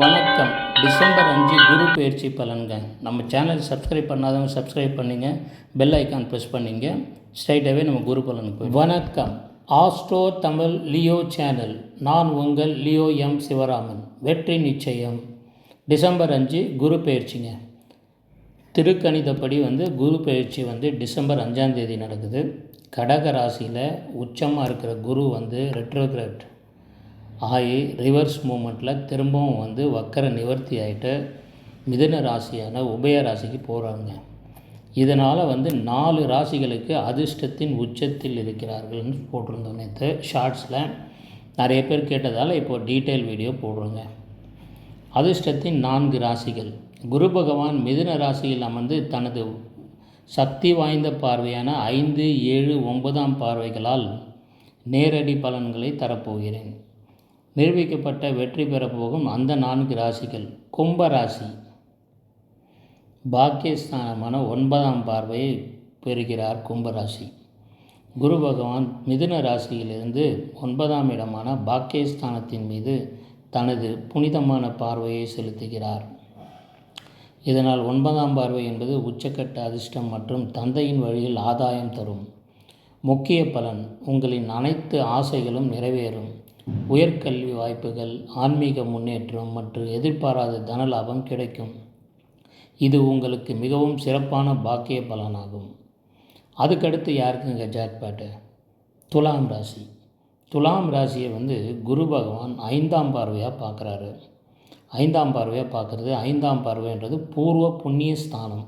வணக்கம். டிசம்பர் அஞ்சு குரு பயிற்சி பலன்க நம்ம சேனல் சப்ஸ்கிரைப் பண்ணாதவங்க சப்ஸ்கிரைப் பண்ணிங்க. பெல் ஐக்கான் ப்ரெஸ் பண்ணிங்க. ஸ்ட்ரைட்டாகவே நம்ம குரு பலனுக்கு வணக்கம். ஆஸ்ட்ரோ தமிழ் லியோ சேனல் நான் உங்கள் லியோ எம் சிவராமன். வெற்றி நிச்சயம். டிசம்பர் அஞ்சு குரு பயிற்சிங்க. திருக்கணிதப்படி வந்து குரு பயிற்சி வந்து டிசம்பர் அஞ்சாம் தேதி நடக்குது. கடக ராசியில் உச்சமாக இருக்கிற குரு வந்து ரெட்ரோகிரேட் ஆகி ரிவர்ஸ் மூமெண்ட்டில் திரும்பவும் வந்து வக்கர நிவர்த்தி ஆகிட்டு மிதன ராசியான உபய ராசிக்கு போகிறாங்க இதனால் வந்து நாலு ராசிகளுக்கு அதிர்ஷ்டத்தின் உச்சத்தில் இருக்கிறார்கள்னு போட்டிருந்தோம் நேற்று ஷார்ட்ஸில் நிறைய பேர் கேட்டதால் இப்போ டீட்டெயில் வீடியோ போடுறோங்க. அதிர்ஷ்டத்தின் நான்கு ராசிகள். குரு பகவான் மிதுன ராசியில் அமர்ந்து தனது சக்தி வாய்ந்த பார்வையான ஐந்து ஏழு ஒன்பதாம் பார்வைகளால் நேரடி பலன்களை தரப்போகிறேன். நிரூபிக்கப்பட்ட வெற்றி பெறப்போகும் அந்த நான்கு ராசிகள். கும்ப ராசி. பாக்கியஸ்தானமான ஒன்பதாம் பார்வையை பெறுகிறார் கும்பராசி குரு பகவான் மிதுன ராசியிலிருந்து ஒன்பதாம் இடமான பாக்கியஸ்தானத்தின் மீது தனது புனிதமான பார்வையை செலுத்துகிறார். இதனால் ஒன்பதாம் பார்வை என்பது உச்சக்கட்ட அதிர்ஷ்டம் மற்றும் தந்தையின் வழியில் ஆதாயம் தரும். முக்கிய பலன் உங்களின் அனைத்து ஆசைகளும் நிறைவேறும். உயர்கல்வி வாய்ப்புகள் ஆன்மீக முன்னேற்றம் மற்றும் எதிர்பாராத தன லாபம் கிடைக்கும். இது உங்களுக்கு மிகவும் சிறப்பான பாக்கிய பலனாகும். அதுக்கடுத்து யாருக்குங்க ஜாக்பேட்டு துலாம் ராசி. துலாம் ராசியை வந்து குரு பகவான் ஐந்தாம் பார்வையாக பார்க்குறாரு. ஐந்தாம் பார்வையாக பார்க்குறது ஐந்தாம் பார்வைன்றது பூர்வ புண்ணிய ஸ்தானம்.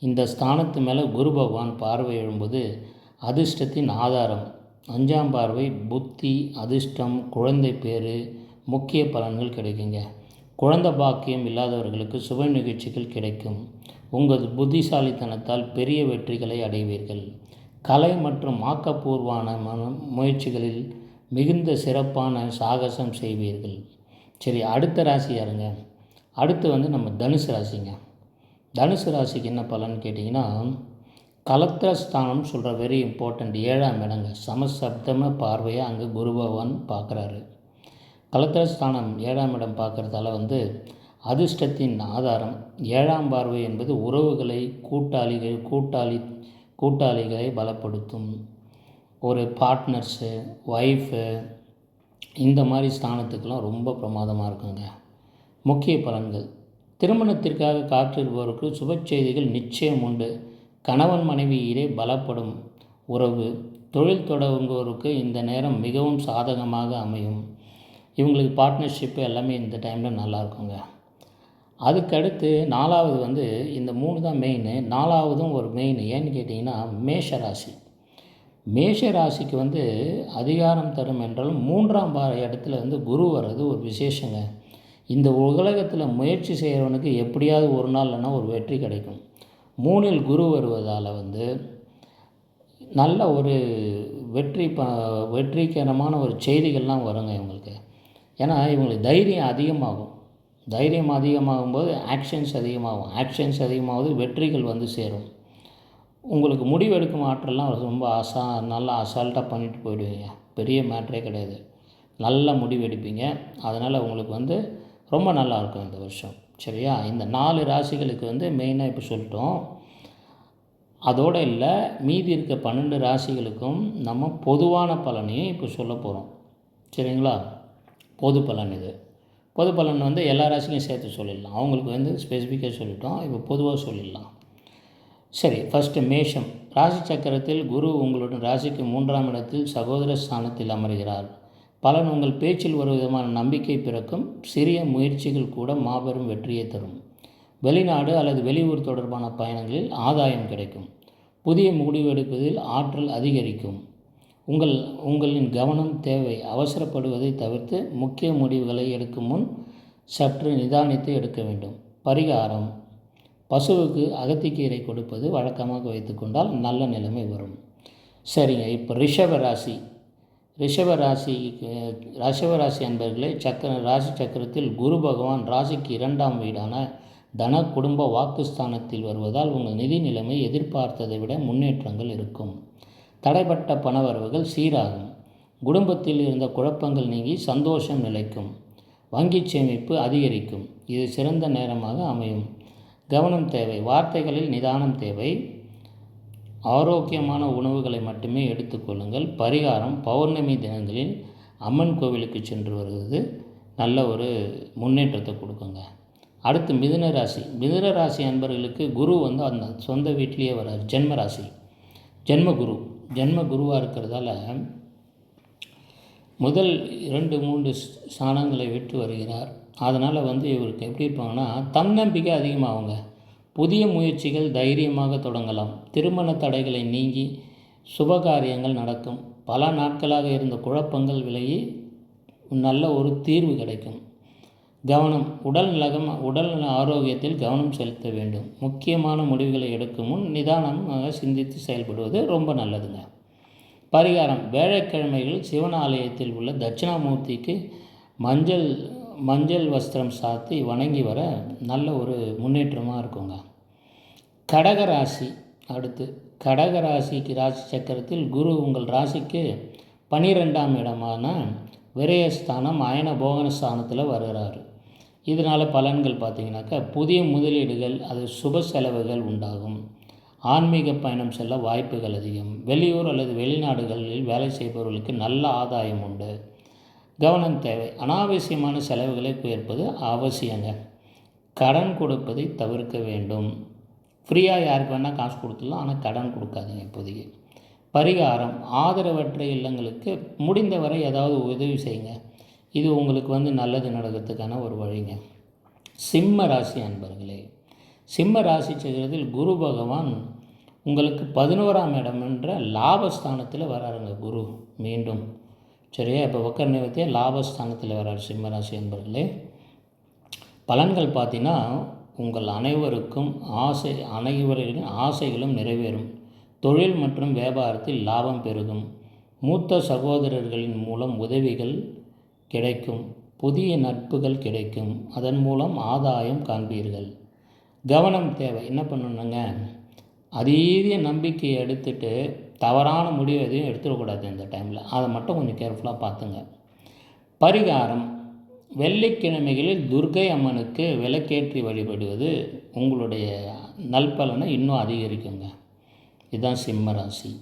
இந்த ஸ்தானத்து மேலே குரு பகவான் பார்வை எழும்போது அதிர்ஷ்டத்தின் ஆதாரம். அஞ்சாம் பார்வை புத்தி அதிர்ஷ்டம் குழந்தை பேர் முக்கிய பலன்கள் கிடைக்குங்க. குழந்தை பாக்கியம் இல்லாதவர்களுக்கு சுப நிகழ்ச்சிகள் கிடைக்கும். உங்கள் புத்திசாலித்தனத்தால் பெரிய வெற்றிகளை அடைவீர்கள். கலை மற்றும் ஆக்கப்பூர்வான முயற்சிகளில் மிகுந்த சிறப்பான சாகசம் செய்வீர்கள். சரி அடுத்த ராசி யாருங்க? அடுத்து வந்து நம்ம தனுசு ராசிங்க. தனுசு ராசிக்கு என்ன பலன் கேட்டிங்கன்னா கலத்திரஸ்தானம் சொல்கிற வெரி இம்பார்ட்டண்ட் ஏழாம் இடங்க. சமசப்தம பார்வையாக அங்கே குரு பகவான் பார்க்குறாரு. கலத்திரஸ்தானம் ஏழாம் இடம் பார்க்குறதால வந்து அதிர்ஷ்டத்தின் ஆதாரம். ஏழாம் பார்வை என்பது உறவுகளை கூட்டாளிகள் கூட்டாளி கூட்டாளிகளை பலப்படுத்தும். ஒரு பார்ட்னர்ஸு ஒய்ஃபு இந்த மாதிரி ஸ்தானத்துக்கெல்லாம் ரொம்ப பிரமாதமாக இருக்குங்க. முக்கிய பலன்கள். திருமணத்திற்காக காத்திருப்பவருக்கு சுப செய்திகள் நிச்சயம் உண்டு. கணவன் மனைவியிலே பலப்படும் உறவு. தொழில் தொடங்குவோருக்கு இந்த நேரம் மிகவும் சாதகமாக அமையும். இவங்களுக்கு பார்ட்னர்ஷிப்பு எல்லாமே இந்த டைமில் நல்லா இருக்குங்க. அதுக்கடுத்து நாலாவது வந்து இந்த மூணு தான் மெயின் நாலாவதும் ஒரு மெயின் ஏன்னு கேட்டிங்கன்னா மேஷ ராசி. மேஷ ராசிக்கு வந்து அதிகாரம் தரும் என்றாலும் மூன்றாம் பார இடத்துல வந்து குரு வர்றது ஒரு விசேஷங்க. இந்த உலகத்தில் முயற்சி செய்கிறவனுக்கு எப்படியாவது ஒரு நாள் இல்லைன்னா ஒரு வெற்றி கிடைக்கும். மூணில் குரு வருவதால் வந்து நல்ல ஒரு வெற்றி ப வெற்றிகரமான ஒரு செய்திகள்லாம் வருங்க இவங்களுக்கு. ஏன்னா இவங்களுக்கு தைரியம் அதிகமாகும். தைரியம் அதிகமாகும்போது ஆக்ஷன்ஸ் அதிகமாகும். ஆக்ஷன்ஸ் அதிகமாகுது வெற்றிகள் வந்து சேரும். உங்களுக்கு முடிவெடுக்கும் ஆற்றல்லாம் ரொம்ப அசா நல்லா அசால்ட்டாக பண்ணிட்டு போயிடுவீங்க. பெரிய மேட்ரே கிடையாது. நல்ல முடிவெடுப்பீங்க. அதனால் உங்களுக்கு வந்து ரொம்ப நல்லாயிருக்கும் இந்த வருஷம். சரியா? இந்த நாலு ராசிகளுக்கு வந்து மெயினாக இப்போ சொல்லிட்டோம். அதோடு இல்லை மீதி இருக்க பன்னெண்டு ராசிகளுக்கும் நம்ம பொதுவான பலனையும் இப்போ சொல்ல போகிறோம் சரிங்களா? பொது பலன் இது. பொது பலன் வந்து எல்லா ராசிக்கும் சேர்த்து சொல்லிடலாம். அவங்களுக்கு வந்து ஸ்பெசிஃபிக்காக சொல்லிட்டோம். இப்போ பொதுவாக சொல்லிடலாம். சரி ஃபஸ்ட்டு மேஷம். ராசி சக்கரத்தில் குரு உங்களுடன் ராசிக்கு மூன்றாம் இடத்தில் சகோதர ஸ்தானத்தில் அமர்கிறார். பலன் உங்கள் பேச்சில் ஒரு விதமான நம்பிக்கை பிறக்கும் சிறிய முயற்சிகள் கூட மாபெரும் வெற்றியை தரும். வெளிநாடு அல்லது வெளியூர் தொடர்பான பயணங்களில் ஆதாயம் கிடைக்கும். புதிய முடிவெடுப்பதில் ஆற்றல் அதிகரிக்கும். உங்கள் உங்களின் கவனம் தேவை அவசரப்படுவதை தவிர்த்து முக்கிய முடிவுகளை எடுக்கும் முன் சற்று நிதானித்து எடுக்க வேண்டும். பரிகாரம். பசுவுக்கு அகத்திக்கீரை கொடுப்பது வழக்கமாக வைத்துக்கொண்டால் நல்ல நிலைமை வரும். சரிங்க இப்போ ரிஷப ராசி. ரிஷப ராசிக்கு ரிஷப ராசி அன்பர்களே சக்கர ராசி சக்கரத்தில் குரு பகவான் ராசிக்கு இரண்டாம் வீடான தன குடும்ப வாக்குஸ்தானத்தில் வருவதால் உங்கள் நிதி நிலைமை எதிர்பார்த்ததை விட முன்னேற்றங்கள் இருக்கும். தடைப்பட்ட பணவரவுகள் சீராகும். குடும்பத்தில் இருந்த குழப்பங்கள் நீங்கி சந்தோஷம் நிலைக்கும். வங்கி சேமிப்பு அதிகரிக்கும். இது சிறந்த நேரமாக அமையும். கவனம் தேவை. வார்த்தைகளில் நிதானம் தேவை. ஆரோக்கியமான உணவுகளை மட்டுமே எடுத்துக்கொள்ளுங்கள் பரிகாரம் பௌர்ணமி தினங்களில் அம்மன் கோவிலுக்கு சென்று வருவது நல்ல ஒரு முன்னேற்றத்தை கொடுக்குங்க. அடுத்து மிதுன ராசி. மிதுன ராசி அன்பர்களுக்கு குரு வந்து அந்த சொந்த வீட்டிலேயே வர்றார் ஜென்ம ராசி. ஜென்ம குரு. ஜென்ம குருவாக இருக்கிறதால முதல் இரண்டு மூன்று ஸ்தானங்களை விட்டு வருகிறார். அதனால் வந்து இவருக்கு எப்படி இருப்பாங்கன்னா தன்னம்பிக்கை அதிகமாகுங்க. புதிய முயற்சிகள் தைரியமாக தொடங்கலாம். திருமண தடைகளை நீங்கி சுபகாரியங்கள் நடக்கும். பல நாட்களாக இருந்த குழப்பங்கள் விலகி நல்ல ஒரு தீர்வு கிடைக்கும். கவனம். உடல் நலகம் உடல் நல ஆரோக்கியத்தில் கவனம் செலுத்த வேண்டும். முக்கியமான முடிவுகளை எடுக்கும் முன் நிதானமாக சிந்தித்து செயல்படுவது ரொம்ப நல்லதுங்க. பரிகாரம். வேலைக்கிழமைகள் சிவன் ஆலயத்தில் உள்ள தட்சிணாமூர்த்திக்கு மஞ்சள் மஞ்சள் வஸ்திரம் சாத்தி வணங்கி வர நல்ல ஒரு முன்னேற்றமாக இருக்குங்க. கடக ராசி அடுத்து கடக ராசிக்கு ராசி சக்கரத்தில் குரு உங்கள் ராசிக்கு பனிரெண்டாம் இடமான விரயஸ்தானம் அயன போகனஸ்தானத்தில் வருகிறார். இதனால் பலன்கள் பார்த்திங்கனாக்கா புதிய முதலீடுகள் அது சுப செலவுகள் உண்டாகும். ஆன்மீக பயணம் செல்ல வாய்ப்புகள் அதிகம். வெளியூர் அல்லது வெளிநாடுகளில் வேலை செய்பவர்களுக்கு நல்ல ஆதாயம் உண்டு. கவனம் தேவை. அனாவசியமான செலவுகளை குயர்ப்பது அவசியங்க. கடன் கொடுப்பதை தவிர்க்க வேண்டும். ஃப்ரீயாக யாருக்கு வேணால் காசு கொடுத்துடலாம். ஆனால் கடன் கொடுக்காதீங்க இப்போதைக்கு. பரிகாரம் ஆதரவற்ற இல்லங்களுக்கு முடிந்தவரை ஏதாவது உதவி செய்யுங்க. இது உங்களுக்கு வந்து நல்லது நடக்கிறதுக்கான ஒரு வழிங்க. சிம்ம ராசி அன்பர்களே சிம்ம ராசி சக்கரத்தில் குரு பகவான் உங்களுக்கு பதினோராம் இடம் என்ற லாபஸ்தானத்தில் வராருங்க குரு. மீண்டும் சரியா? இப்போ வக்கர நிவர்த்திய லாபஸ்தானத்தில் வரார் சிம்மராசி என்பர்களே பலன்கள் பார்த்தீங்கன்னா உங்கள் அனைவருக்கும் ஆசை அனைவரின் ஆசைகளும் நிறைவேறும். தொழில் மற்றும் வியாபாரத்தில் லாபம் பெருகும். மூத்த சகோதரர்களின் மூலம் உதவிகள் கிடைக்கும். புதிய நட்புகள் கிடைக்கும். அதன் மூலம் ஆதாயம் காண்பீர்கள். கவனம் தேவை. என்ன பண்ணணுங்க? அதீத நம்பிக்கையை எடுத்துட்டு தவறான முடிவு எதையும் எடுத்துடக்கூடாது இந்த டைமில் அதை மட்டும் கொஞ்சம் கேர்ஃபுல்லாக பார்த்துங்க. பரிகாரம். வெள்ளிக்கிழமைகளில் துர்கை அம்மனுக்கு விளக்கேற்றி வழிபடுவது உங்களுடைய நல்பலனை இன்னும் அதிகரிக்குங்க. இதுதான் சிம்ம ராசி.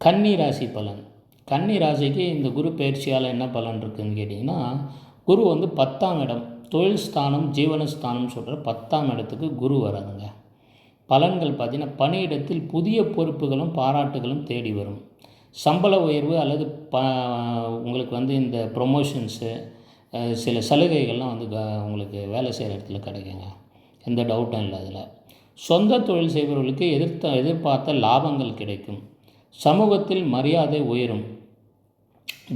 கன்னி ராசி பலன். கன்னி ராசிக்கு இந்த குரு பயிற்சியால் என்ன பலன் இருக்குதுன்னு கேட்டிங்கன்னா குரு வந்து பத்தாம் இடம். தொழில் ஸ்தானம் ஜீவனஸ்தானம் சொல்கிற பத்தாம் இடத்துக்கு குரு வராதுங்க பலன்கள் பார்த்திங்கன்னா பணியிடத்தில் புதிய பொறுப்புகளும் பாராட்டுகளும் தேடி வரும். சம்பள உயர்வு அல்லது ப உங்களுக்கு வந்து இந்த ப்ரொமோஷன்ஸு சில சலுகைகள்லாம் வந்து உங்களுக்கு வேலை செய்கிற இடத்துல கிடைக்குங்க. எந்த டவுட்டும் இல்லை அதில். சொந்த தொழில் செய்பவர்களுக்கு எதிர்த்த எதிர்பார்த்த லாபங்கள் கிடைக்கும். சமூகத்தில் மரியாதை உயரும்.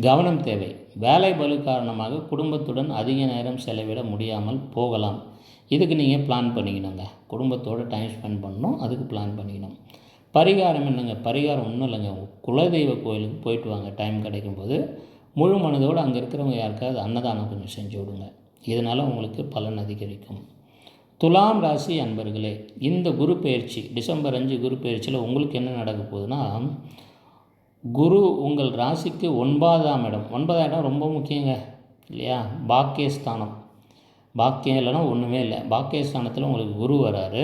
கவனம் தேவை. வேலை பலு காரணமாக குடும்பத்துடன் அதிக நேரம் செலவிட முடியாமல் போகலாம். இதுக்கு நீங்கள் பிளான் பண்ணிக்கணுங்க. குடும்பத்தோடு டைம் ஸ்பெண்ட் பண்ணணும் அதுக்கு பிளான் பண்ணிக்கணும். பரிகாரம் என்னங்க? பரிகாரம் ஒன்றும் இல்லைங்க. குலதெய்வ கோயிலுக்கு போயிட்டு வாங்க. டைம் கிடைக்கும் போது முழு மனதோடு அங்கே இருக்கிறவங்க யாருக்காவது அன்னதானம் கொஞ்சம் செஞ்சு விடுங்க. இதனால் உங்களுக்கு பலன் அதிகரிக்கும். துலாம் ராசி அன்பர்களே இந்த குரு பயிற்சி டிசம்பர் அஞ்சு குரு பயிற்சியில் உங்களுக்கு என்ன நடக்க போகுதுன்னா குரு உங்கள் ராசிக்கு ஒன்பதாம் இடம். ஒன்பதாம் இடம் ரொம்ப முக்கியங்க இல்லையா? பாக்கியஸ்தானம். பாக்கியம் இல்லைன்னா ஒன்றுமே இல்லை. பாக்கியஸ்தானத்தில் உங்களுக்கு குரு வராரு.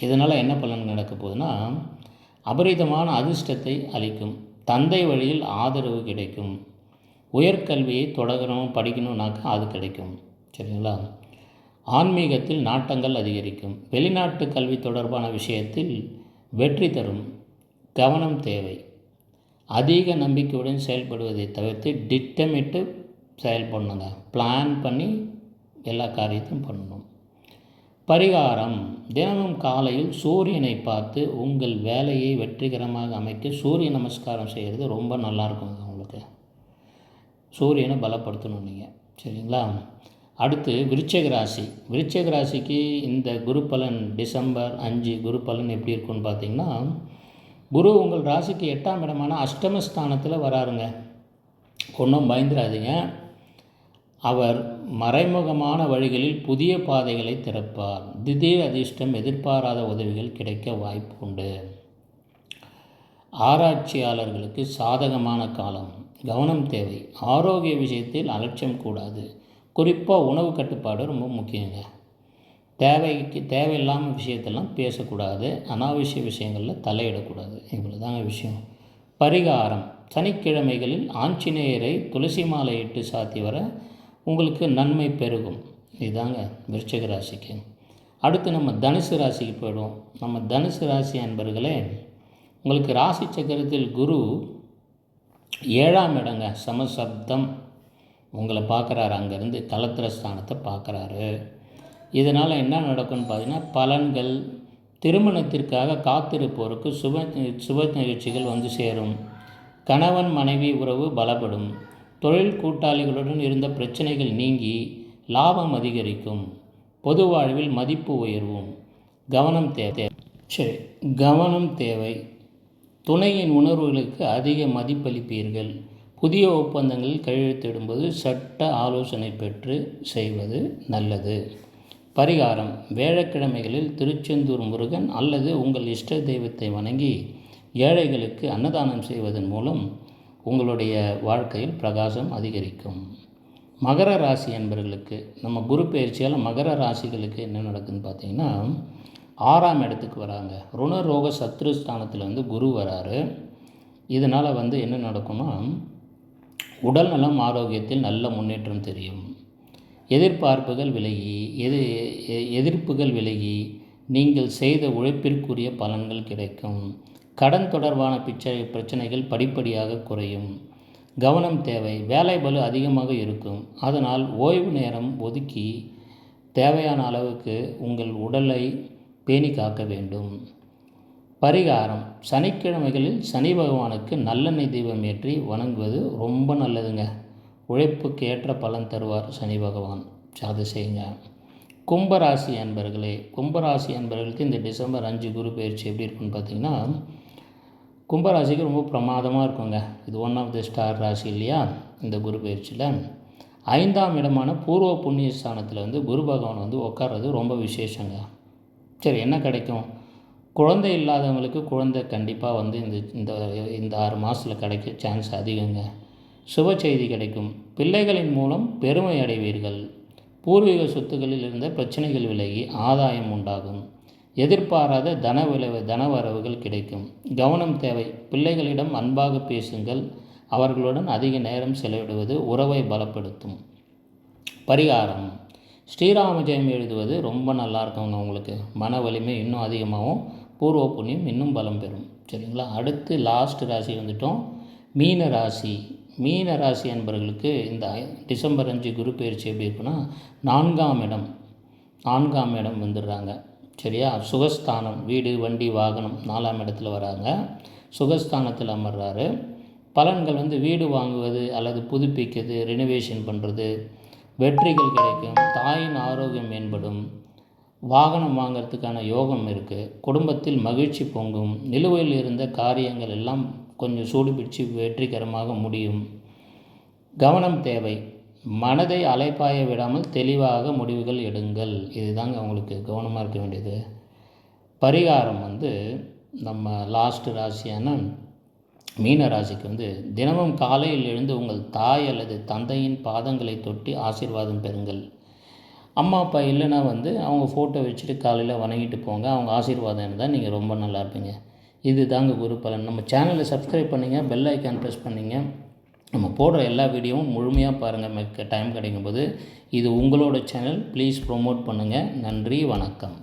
இதனால் என்ன பலன் நடக்க போகுதுன்னா அபரிதமான அதிர்ஷ்டத்தை அளிக்கும். தந்தை வழியில் ஆதரவு கிடைக்கும். உயர்கல்வியை தொடரணும் படிக்கணும்னாக்கா அது கிடைக்கும். சரிங்களா? ஆன்மீகத்தில் நாட்டங்கள் அதிகரிக்கும். வெளிநாட்டு கல்வி தொடர்பான விஷயத்தில் வெற்றி தரும். கவனம் தேவை. அதிக நம்பிக்கையுடன் செயல்படுவதை தவிர்த்து திட்டமிட்டு செயல்படணுங்க. பிளான் பண்ணி எல்லா காரியத்தையும் பண்ணணும். பரிகாரம். தினமும் காலையில் சூரியனை பார்த்து உங்கள் வேலையை வெற்றிகரமாக அமைக்க சூரிய நமஸ்காரம் செய்கிறது ரொம்ப நல்லாயிருக்குங்க உங்களுக்கு. சூரியனை பலப்படுத்தணும் நீங்கள் சரிங்களா? அடுத்து விருச்சக ராசி. விருச்சக ராசிக்கு இந்த குரு பலன் டிசம்பர் அஞ்சு குரு பலன் எப்படி இருக்குன்னு பார்த்தீங்கன்னா குரு உங்கள் ராசிக்கு எட்டாம் இடமான அஷ்டமஸ்தானத்தில் வராருங்க. ஒன்றும் பயந்துடாதீங்க. அவர் மறைமுகமான வழிகளில் புதிய பாதைகளை திறப்பார். திடீர் அதிர்ஷ்டம் எதிர்பாராத உதவிகள் கிடைக்க வாய்ப்பு உண்டு. ஆராய்ச்சியாளர்களுக்கு சாதகமான காலம். கவனம் தேவை. ஆரோக்கிய விஷயத்தில் அலட்சியம் கூடாது. குறிப்பாக உணவு கட்டுப்பாடு ரொம்ப முக்கியங்க. தேவைக்கு தேவையில்லாமல் விஷயத்தெல்லாம் பேசக்கூடாது. அனாவசிய விஷயங்களில் தலையிடக்கூடாது. இவ்வளோ தாங்க விஷயம். பரிகாரம். சனிக்கிழமைகளில் ஆஞ்சநேயரை துளசி மாலை இட்டு சாத்தி வர உங்களுக்கு நன்மை பெருகும். இதுதாங்க விருச்சிக ராசிக்கு. அடுத்து நம்ம தனுசு ராசிக்கு போயிடுவோம். நம்ம தனுசு ராசி அன்பர்களே உங்களுக்கு ராசி சக்கரத்தில் குரு ஏழாம் இடங்க சமசப்தம் உங்களை பார்க்குறாரு. அங்கேருந்து கலத்திர ஸ்தானத்தை பார்க்குறாரு. இதனால் என்ன நடக்கும்னு பார்த்தீங்கன்னா பலன்கள் திருமணத்திற்காக காத்திருப்போருக்கு சுப சுப நிகழ்ச்சிகள் வந்து சேரும். கணவன் மனைவி உறவு பலப்படும். தொழில் கூட்டாளிகளுடன் இருந்த பிரச்சனைகள் நீங்கி லாபம் அதிகரிக்கும். பொது வாழ்வில் மதிப்பு உயர்வும். கவனம் தேவை சரி கவனம் தேவை. துணையின் உணர்வுகளுக்கு அதிக மதிப்பளிப்பீர்கள். புதிய ஒப்பந்தங்களில் கையெழுத்திடும்போது சட்ட ஆலோசனை பெற்று செய்வது நல்லது. பரிகாரம். வேழக்கிழமைகளில் திருச்செந்தூர் முருகன் அல்லது உங்கள் இஷ்ட தெய்வத்தை வணங்கி ஏழைகளுக்கு அன்னதானம் செய்வதன் மூலம் உங்களுடைய வாழ்க்கையில் பிரகாசம் அதிகரிக்கும். மகர ராசி என்பவர்களுக்கு நம்ம குரு பயிற்சியால் மகர ராசிகளுக்கு என்ன நடக்குதுன்னு பார்த்தீங்கன்னா ஆறாம் இடத்துக்கு வராங்க. ருணரோக சத்ருஸ்தானத்தில் வந்து குரு வராரு. இதனால் வந்து என்ன நடக்கும்னா உடல்நலம் ஆரோக்கியத்தில் நல்ல முன்னேற்றம் தெரியும். எதிர்பார்ப்புகள் விலகி எது எதிர்ப்புகள் விலகி நீங்கள் செய்த உழைப்பிற்குரிய பலன்கள் கிடைக்கும். கடன் தொடர்பான பிச்சை பிரச்சனைகள் படிப்படியாக குறையும். கவனம் தேவை. வேலை பலு அதிகமாக இருக்கும். அதனால் ஓய்வு நேரம் ஒதுக்கி தேவையான அளவுக்கு உங்கள் உடலை பேணி காக்க வேண்டும். பரிகாரம். சனிக்கிழமைகளில் சனி பகவானுக்கு நல்லெண்ணெய் தீபம் ஏற்றி வணங்குவது ரொம்ப நல்லதுங்க. உழைப்புக்கு ஏற்ற பலன் தருவார் சனி பகவான். அது செய்யுங்க. கும்பராசி அன்பர்களே கும்பராசி அன்பர்களுக்கு இந்த டிசம்பர் அஞ்சு குரு பயிற்சி எப்படி இருக்குன்னு பார்த்தீங்கன்னா கும்பராசிக்கு ரொம்ப பிரமாதமாக இருக்குங்க. இது ஒன் ஆஃப் தி ஸ்டார் ராசி இல்லையா? இந்த குரு பயிற்சியில். ஐந்தாம் இடமான பூர்வ புண்ணிய ஸ்தானத்தில் வந்து குரு பகவான் வந்து உட்கார்றது ரொம்ப விசேஷங்க. சரி என்ன கிடைக்கும்? குழந்தை இல்லாதவங்களுக்கு குழந்தை கண்டிப்பாக வந்து இந்த இந்த இந்த ஆறு மாதத்தில் கிடைக்க சான்ஸ் அதிகங்க. சுப செய்தி கிடைக்கும். பிள்ளைகளின் மூலம் பெருமை அடைவீர்கள். பூர்வீக சொத்துக்களில் இருந்த பிரச்சனைகள் விலகி ஆதாயம் உண்டாகும். எதிர்பாராத தன விளைவு தனவரவுகள் கிடைக்கும். கவனம் தேவை. பிள்ளைகளிடம் அன்பாக பேசுங்கள். அவர்களுடன் அதிக நேரம் செலவிடுவது உறவை பலப்படுத்தும். பரிகாரம். ஸ்ரீராம ஜெயம் எழுதுவது ரொம்ப நல்லா இருக்குங்க உங்களுக்கு. மன வலிமை இன்னும் அதிகமாகவும் பூர்வ புண்ணியம் இன்னும் பலம் பெறும். சரிங்களா? அடுத்து லாஸ்ட் ராசி வந்துட்டோம். மீன ராசி. மீன ராசி என்பவர்களுக்கு இந்த டிசம்பர் அஞ்சு குரு பயிற்சி எப்படி இருக்குன்னா நான்காம் இடம். நான்காம் இடம் வந்துடுறாங்க. சரியா? சுகஸ்தானம் வீடு வண்டி வாகனம் நாலாம் இடத்துல வராங்க. சுகஸ்தானத்தில் அமர்றாரு. பலன்கள் வந்து வீடு வாங்குவது அல்லது புதுப்பிக்கிறது ரினோவேஷன் பண்ணுறது வெற்றிகள் கிடைக்கும் தாயின் ஆரோக்கியம் மேம்படும் வாகனம் வாங்கிறதுக்கான யோகம் இருக்குது குடும்பத்தில் மகிழ்ச்சி பொங்கும் நிலுவையில் இருந்த காரியங்கள் எல்லாம் கொஞ்சம் சூடு பிடிச்சு வெற்றிகரமாக முடியும். கவனம் தேவை. மனதை அலைப்பாய விடாமல் தெளிவாக முடிவுகள் எடுங்கள். இதுதாங்க அவங்களுக்கு கவனமாக இருக்க வேண்டியது. பரிகாரம் வந்து நம்ம லாஸ்ட் ராசியான மீன ராசிக்கு வந்து தினமும் காலையில் எழுந்து உங்கள் தாய் அல்லது தந்தையின் பாதங்களை தொட்டி ஆசீர்வாதம் பெறுங்கள். அம்மா அப்பா இல்லைன்னா வந்து அவங்க ஃபோட்டோ வச்சுட்டு காலையில் வணங்கிட்டு போங்க. அவங்க ஆசீர்வாதம் இருந்தால் நீங்கள் ரொம்ப நல்லா இருப்பீங்க. இது தாங்க குரு பலன். நம்ம சேனலை சப்ஸ்கிரைப் பண்ணிங்க பெல் ஐக்கான் ப்ரெஸ் பண்ணிங்க. நம்ம போடுற எல்லா வீடியோவும் முழுமையாக பாருங்கள் மிக்க டைம் கிடைக்கும்போது இது உங்களோட சேனல் ப்ளீஸ் ப்ரொமோட் பண்ணுங்கள் நன்றி வணக்கம்.